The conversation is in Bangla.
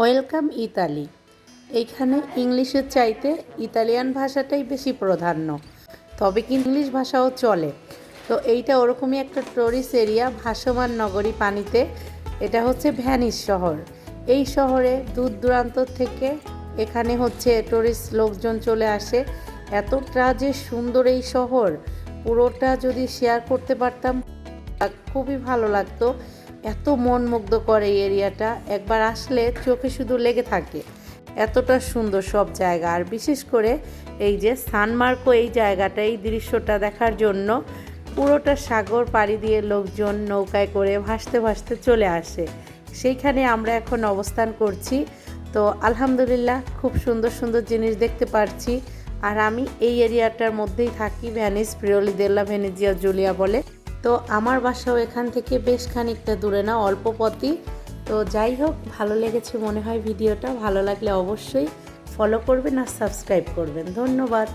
Welcome Italy. এইখানে ইংলিশের চাইতে ইতালিয়ান ভাষাটাই বেশি প্রাধান্য। তবে কি ইংলিশ ভাষাও চলে। তো এইটা ওরকমই একটা টুরিস্ট এরিয়া ভাসমান নগরী পানিতে। এটা হচ্ছে ভ্যানিস শহর। এই শহরে দূর দূরান্ত থেকে এখানে হচ্ছে টুরিস্ট লোকজন চলে আসে। এতটা যে সুন্দর এই শহর, পুরোটা যদি শেয়ার করতে পারতাম খুবই ভালো লাগতো। এত মন মুগ্ধ করে এই এরিয়াটা, একবার আসলে চোখে শুধু লেগে থাকে। এতটা সুন্দর সব জায়গা। আর বিশেষ করে এই যে সানমার্কো এই জায়গাটা, এই দৃশ্যটা দেখার জন্য পুরোটা সাগর পাড়ি দিয়ে লোকজন নৌকায় করে ভাসতে ভাসতে চলে আসে। সেইখানে আমরা এখন অবস্থান করছি। তো আলহামদুলিল্লাহ খুব সুন্দর সুন্দর জিনিস দেখতে পারছি। আর আমি এই এরিয়াটার মধ্যেই থাকি, Venice Friuli della Venezia Giulia বলে। তো আমার বাসাও এখান থেকে বেশ খানিকটা দূরে না, অল্প পথই। তো যাই হোক, ভালো লেগেছে মনে হয় ভিডিওটা। ভালো লাগলে অবশ্যই ফলো করবেন আর সাবস্ক্রাইব করবেন। ধন্যবাদ।